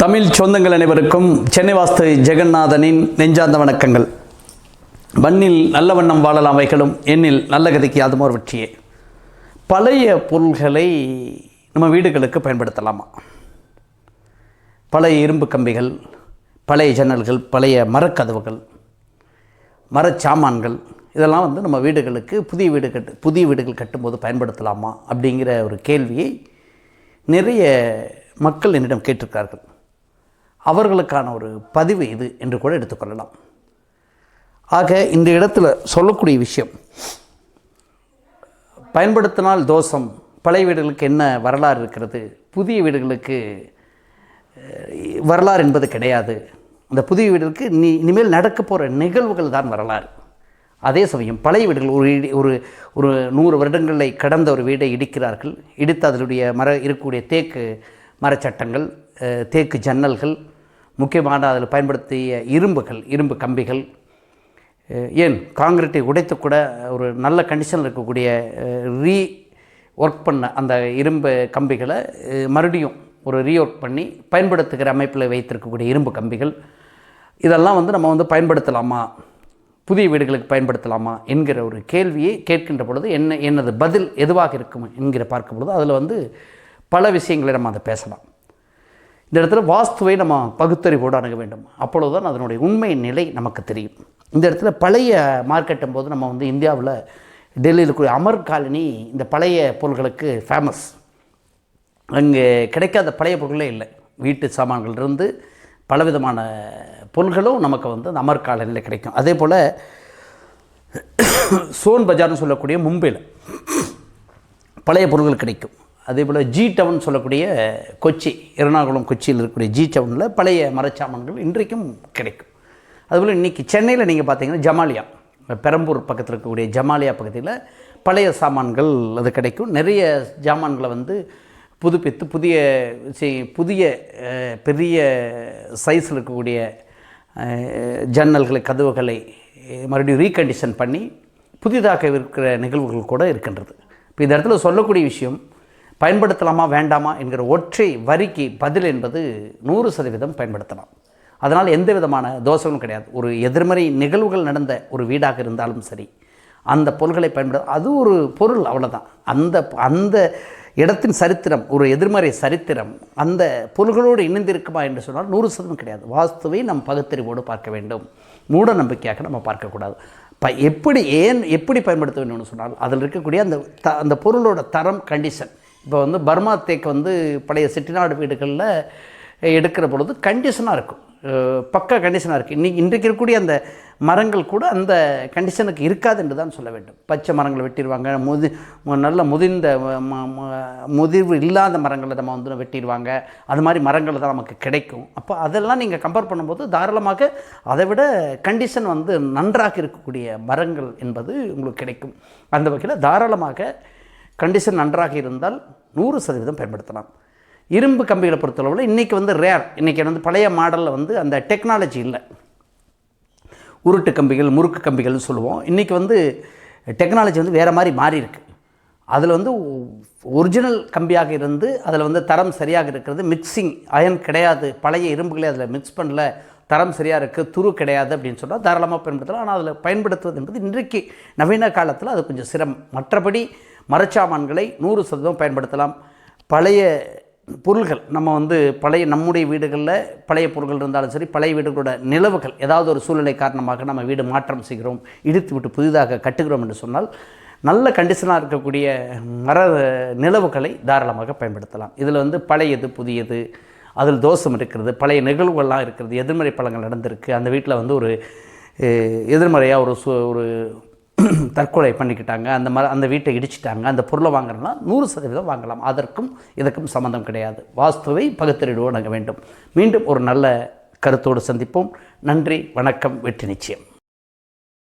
தமிழ் சொந்தங்கள் அனைவருக்கும் சென்னை வாஸ்து ஜெகநாதனின் நெஞ்சார்ந்த வணக்கங்கள். மண்ணில் நல்ல வண்ணம் வாழலாம் வைகளும் எண்ணில் நல்ல கதைக்கு அதுமோர் வெற்றியே. பழைய பொருள்களை நம்ம வீடுகளுக்கு பயன்படுத்தலாமா? பழைய இரும்பு கம்பிகள் பழைய ஜன்னல்கள் பழைய மரக்கதவுகள் மரச்சாமான்கள் இதெல்லாம் வந்து நம்ம வீடுகளுக்கு புதிய வீடு கட்டு புதிய வீடுகள் கட்டும்போது பயன்படுத்தலாமா அப்படிங்கிற ஒரு கேள்வியை நிறைய மக்கள் என்னிடம் கேட்டிருக்கார்கள். அவர்களுக்கான ஒரு பதிவு இது என்று கூட எடுத்துக்கொள்ளலாம். ஆக இந்த இடத்துல சொல்லக்கூடிய விஷயம் பயன்படுத்தினால் தோஷம் பழைய வீடுகளுக்கு என்ன வரலாறு இருக்கிறது புதிய வீடுகளுக்கு வரலாறு என்பது கிடையாது. அந்த புதிய வீடுகளுக்கு நீ இனிமேல் நடக்க போகிற நிகழ்வுகள் தான் வரலாறு. அதே சமயம் பழைய வீடுகள் ஒரு இடி ஒரு ஒரு நூறு வருடங்களை கடந்த ஒரு வீடை இடிக்கிறார்கள். இடித்து அதனுடைய மர இருக்கக்கூடிய தேக்கு மரச்சட்டங்கள் தேக்கு ஜன்னல்கள் முக்கியமான அதில் பயன்படுத்திய இரும்புகள் இரும்பு கம்பிகள். ஏன்? காங்கிரீட்டை உடைத்து கூட ஒரு நல்ல கண்டிஷனில் இருக்கக்கூடிய ரீ ஒர்க் பண்ண அந்த இரும்பு கம்பிகளை மறுபடியும் ஒரு ரீ ஒர்க் பண்ணி பயன்படுத்துகிற அமைப்பில் வைத்திருக்கக்கூடிய இரும்பு கம்பிகள். இதெல்லாம் வந்து நம்ம வந்து பயன்படுத்தலாமா? புதிய வீடுகளுக்கு பயன்படுத்தலாமா? என்கிற ஒரு கேள்வியை கேட்கின்ற பொழுது என்ன எனது பதில் எதுவாக இருக்கும் என்கிற பார்க்கும் பொழுது அதில் வந்து பல விஷயங்களை நம்ம அதை பேசலாம். இந்த இடத்துல வாஸ்துவை நம்ம பகுத்தறிவோடு அணுக வேண்டும். அப்பொழுதுதான் அதனுடைய உண்மை நிலை நமக்கு தெரியும். இந்த இடத்துல பழைய மார்க்கெட்டும் போது நம்ம வந்து இந்தியாவில் டெல்லியில் இருக்கிற அமர் காலனி இந்த பழைய பொருள்களுக்கு ஃபேமஸ் அங்கே கிடைக்காத பழைய பொருட்களே இல்லை. வீட்டு சாமான்கள்லேருந்து பலவிதமான பொருள்களும் நமக்கு வந்து அந்த அமர் காலனியில் கிடைக்கும். அதே போல் சோன் பஜார்னு சொல்லக்கூடிய மும்பையில் பழைய பொருட்கள் கிடைக்கும். அதே போல் ஜி டவுன் சொல்லக்கூடிய கொச்சி எர்ணாகுளம் கொச்சியில் இருக்கக்கூடிய ஜி டவுனில் பழைய மரச்சாமான்கள் இன்றைக்கும் கிடைக்கும். அதுபோல் இன்றைக்கி சென்னையில் நீங்கள் பார்த்தீங்கன்னா ஜமாலியா பெரம்பூர் பக்கத்தில் இருக்கக்கூடிய ஜமாலியா பகுதியில் பழைய சாமான்கள் அது கிடைக்கும். நிறைய ஜாமான்களை வந்து புதுப்பித்து புதிய புதிய பெரிய சைஸில் இருக்கக்கூடிய ஜன்னல்களை கதவுகளை மறுபடியும் ரீகண்டிஷன் பண்ணி புதிதாக இருக்கிற நிகழ்வுகள் கூட இருக்கின்றது. இப்போ இந்த இடத்துல சொல்லக்கூடிய விஷயம் பயன்படுத்தலாமா வேண்டாமா என்கிற ஒற்றை வரிக்கு பதில் என்பது நூறு சதவீதம் பயன்படுத்தலாம். அதனால் எந்த விதமான தோஷமும் கிடையாது. ஒரு எதிர்மறை நிகழ்வுகள் நடந்த ஒரு வீடாக இருந்தாலும் சரி அந்த பொருள்களை பயன்பட அது ஒரு பொருள் அவ்வளோதான் அந்த அந்த இடத்தின் சரித்திரம் ஒரு எதிர்மறை சரித்திரம் அந்த பொருள்களோடு இணைந்திருக்குமா என்று சொன்னால் நூறு சதவீதம் கிடையாது. வாஸ்துவை நம் பகுத்தறிவோடு பார்க்க வேண்டும். மூட நம்பிக்கையாக நம்ம பார்க்கக்கூடாது. ப எப்படி ஏன் எப்படி பயன்படுத்த வேண்டும்னு சொன்னால் அதில் இருக்கக்கூடிய அந்த த அந்த பொருளோட தரம் கண்டிஷன் இப்போ வந்து பர்மா தேக் வந்து பழைய செட்டிநாடு வீடுகளில் எடுக்கிற பொழுது கண்டிஷனாக இருக்கும். பக்கா கண்டிஷனாக இருக்குது இன்னைக்கு இன்றைக்கு இருக்கக்கூடிய அந்த மரங்கள் கூட அந்த கண்டிஷனுக்கு இருக்காது என்று தான் சொல்ல வேண்டும். பச்சை மரங்களை வெட்டிடுவாங்க முதி நல்ல முதிர்ந்த ம- முதிர்வு இல்லாத மரங்களை நம்ம வந்து வெட்டிடுவாங்க. அது மாதிரி மரங்கள் தான் நமக்கு கிடைக்கும். அப்போ அதெல்லாம் நீங்கள் கம்பேர் பண்ணும்போது தாராளமாக அதை விட கண்டிஷன் வந்து நன்றாக இருக்கக்கூடிய மரங்கள் என்பது உங்களுக்கு கிடைக்கும். அந்த வகையில் தாராளமாக கண்டிஷன் நன்றாக இருந்தால் நூறு சதவீதம் பயன்படுத்தலாம். இரும்பு கம்பிகளை பொறுத்தளவில் இன்றைக்கி வந்து ரேர் இன்றைக்கி வந்து பழைய மாடலில் வந்து அந்த டெக்னாலஜி இல்லை. உருட்டு கம்பிகள் முறுக்கு கம்பிகள்னு சொல்லுவோம். இன்றைக்கி வந்து டெக்னாலஜி வந்து வேறு மாதிரி மாறி இருக்கு. அதில் வந்து ஒரிஜினல் கம்பியாக இருந்து அதில் வந்து தரம் சரியாக இருக்கிறது மிக்சிங் அயன் கிடையாது பழைய இரும்புகளே அதில் மிக்ஸ் பண்ணல தரம் சரியாக இருக்குது துரு கிடையாது அப்படின்னு சொன்னால் தாராளமாக பயன்படுத்தலாம். ஆனால் அதில் பயன்படுத்துவது என்பது இன்றைக்கு நவீன காலத்தில் அது கொஞ்சம் சிரமம். மற்றபடி மரச்சாமான்களை நூறு சதவீதம் பயன்படுத்தலாம். பழைய பொருள்கள் நம்ம வந்து பழைய நம்முடைய வீடுகளில் பழைய பொருள்கள் இருந்தாலும் சரி பழைய வீடுகளோட நிலவுகள் ஏதாவது ஒரு சூழ்நிலை காரணமாக நம்ம வீடு மாற்றம் செய்கிறோம் இடித்து விட்டு புதிதாக கட்டுகிறோம் என்று சொன்னால் நல்ல கண்டிஷனாக இருக்கக்கூடிய மர நிலவுகளை தாராளமாக பயன்படுத்தலாம். இதில் வந்து பழையது புதியது அதில் தோஷம் இருக்கிறது பழைய நிகழ்வுகள்லாம் இருக்கிறது எதிர்மறை பழங்கள் நடந்திருக்கு. அந்த வீட்டில் வந்து ஒரு எதிர்மறையாக ஒரு சு ஒரு தற்கொலை பண்ணிக்கிட்டாங்க அந்த மாதிரி அந்த வீட்டை இடிச்சிட்டாங்க அந்த பொருளை வாங்குறதுனா நூறு சதவீதம் வாங்கலாம். அதற்கும் இதற்கும் சம்மந்தம் கிடையாது. வாஸ்துவை பகுத்தறிவு அணுக வேண்டும். மீண்டும் ஒரு நல்ல கருத்தோடு சந்திப்போம். நன்றி வணக்கம் வெற்றி நிச்சயம்.